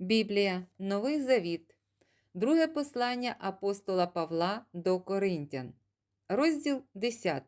Біблія, Новий Завіт, Друге послання апостола Павла до Коринтян, розділ 10.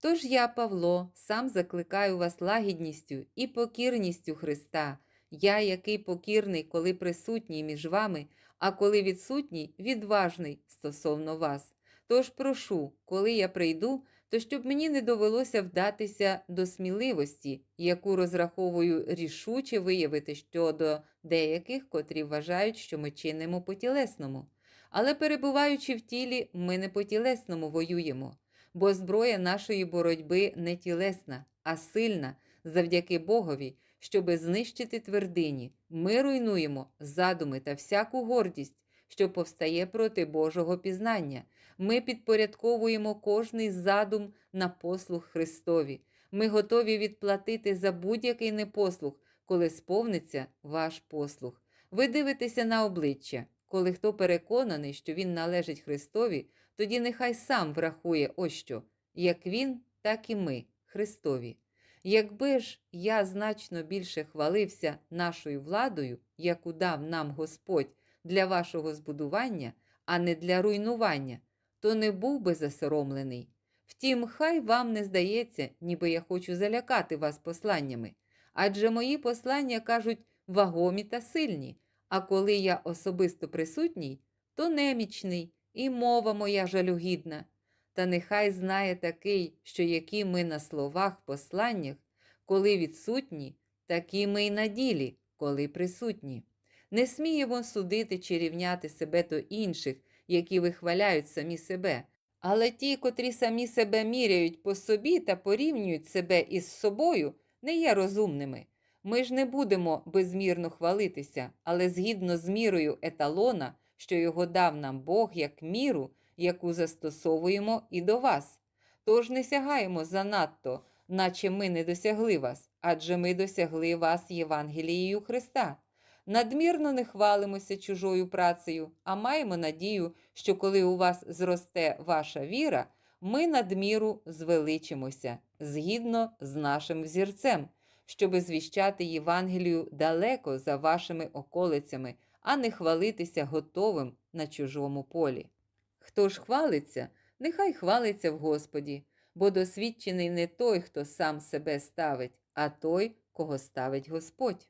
Тож я, Павло, сам закликаю вас лагідністю і покірністю Христа, я, який покірний, коли присутній між вами, а коли відсутній, відважний стосовно вас. Тож прошу, коли я прийду, то щоб мені не довелося вдатися до сміливості, яку розраховую рішуче виявити щодо деяких, котрі вважають, що ми чинимо по тілесному. Але перебуваючи в тілі, ми не по тілесному воюємо, бо зброя нашої боротьби не тілесна, а сильна завдяки Богові, щоби знищити твердині. Ми руйнуємо задуми та всяку гордість, що повстає проти Божого пізнання. Ми підпорядковуємо кожний задум на послуг Христові. Ми готові відплатити за будь-який непослух, коли сповниться ваш послух. Ви дивитеся на обличчя. Коли хто переконаний, що він належить Христові, тоді нехай сам врахує ось що, як він, так і ми, Христові. Якби ж я значно більше хвалився нашою владою, яку дав нам Господь для вашого збудування, а не для руйнування, то не був би засоромлений. Втім, хай вам не здається, ніби я хочу залякати вас посланнями, адже мої послання кажуть вагомі та сильні, а коли я особисто присутній, то немічний, і мова моя жалюгідна. Та нехай знає такий, що які ми на словах посланнях, коли відсутні, такі ми й на ділі, коли присутні. Не сміємо судити чи рівняти себе до інших, які вихваляють самі себе, але ті, котрі самі себе міряють по собі та порівнюють себе із собою, не є розумними. Ми ж не будемо безмірно хвалитися, але згідно з мірою еталона, що його дав нам Бог як міру, яку застосовуємо і до вас. Тож не сягаємо занадто, наче ми не досягли вас, адже ми досягли вас Євангелією Христа. Надмірно не хвалимося чужою працею, а маємо надію, що коли у вас зросте ваша віра, ми надміру звеличимося згідно з нашим взірцем, щоби звіщати Євангелію далеко за вашими околицями, а не хвалитися готовим на чужому полі. Хто ж хвалиться, нехай хвалиться в Господі, бо досвідчений не той, хто сам себе ставить, а той, кого ставить Господь.